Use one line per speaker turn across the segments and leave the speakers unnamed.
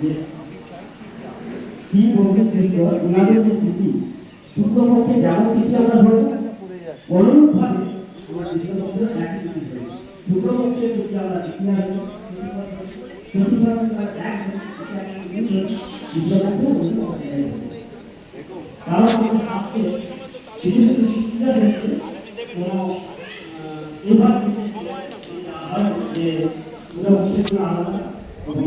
যে শ্রী বঙ্গচরিত ওনাদের যে কৃতি শুক্রপক্ষে যেমন কিছু আমরা ধরছি অনুরূপভাবে শুক্রপক্ষে যদি আমরা ইতিহাস কারণ আজকে কিছু কিছু দেখছে কোনো এভাবে যে শুক্রপক্ষের আলাদা, এবং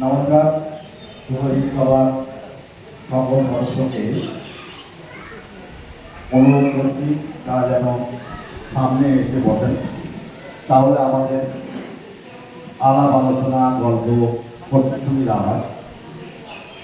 নমস্কার শুভজিৎ সভা সকল দর্শকে অনুরোধ করছি, তারা যেন সামনে এসে বসেন। তাহলে আমাদের আলাপ আলোচনা, গল্প করতে সুবিধা হয়।